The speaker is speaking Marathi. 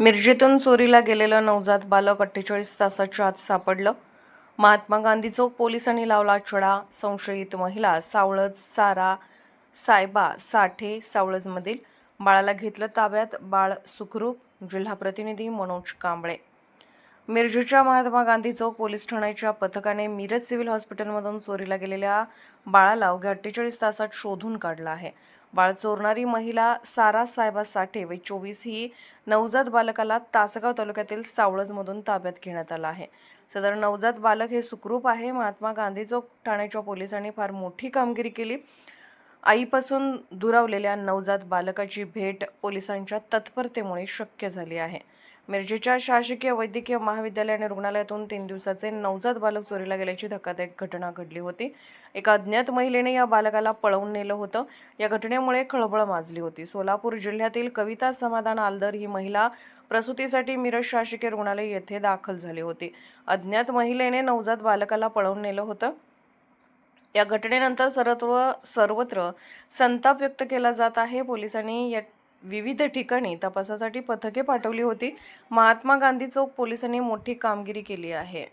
मिरजेतून चोरीला गेलेलं नवजात बालक अठ्ठेचाळीस तासाच्या आत सापडलं. महात्मा गांधी चौक पोलिसांनी लावला छडा संशयित महिला सावळज सारा सायबा साठे सावळजमधील बाळाला घेतलं ताब्यात. बाळ सुखरूप. जिल्हा प्रतिनिधी मनोज कांबळे. मिरजूच्या महात्मा गांधी चौक पोलीस ठाण्याच्या पथकाने मिरज सिव्हिल हॉस्पिटलमधून चोरीला गेलेल्या बाळाला अवघ्या अठ्ठेचाळीस तासात शोधून काढलं आहे. बाळ चोरणारी महिला सारा साहेबा साठे व चोवीस ही नवजात बालकाला तासगाव तालुक्यातील सावळजमधून ताब्यात घेण्यात आला आहे. सदर नवजात बालक हे सुखरूप आहे. महात्मा गांधी चौक ठाण्याच्या पोलिसांनी फार मोठी कामगिरी केली. आईपासून दुरावलेल्या नवजात बालकाची भेट पोलिसांच्या तत्परतेमुळे शक्य झाली आहे. मिरजेच्या शासकीय वैद्यकीय महाविद्यालय आणि रुग्णालयातून तीन दिवसाचे नवजात बालक चोरीला गेल्याची धक्कादायक घटना घडली होती. एका अज्ञात महिलेने या बालकाला पळवून नेलं होतं. या घटनेमुळे खळबळ माजली होती. सोलापूर जिल्ह्यातील कविता समाधान आलदर ही महिला प्रसूतीसाठी मिरज शासकीय रुग्णालय येथे दाखल झाली होती. अज्ञात महिलेने नवजात बालकाला पळवून नेलं होतं. या घटनेनंतर सर्वत्र सर्वत्र संताप व्यक्त केला जात आहे. पोलिसांनी या विविध ठिकाणी तपासासाठी पथके पाठवली होती. महात्मा गांधी चौक पोलिसांनी मोठी कामगिरी केली आहे.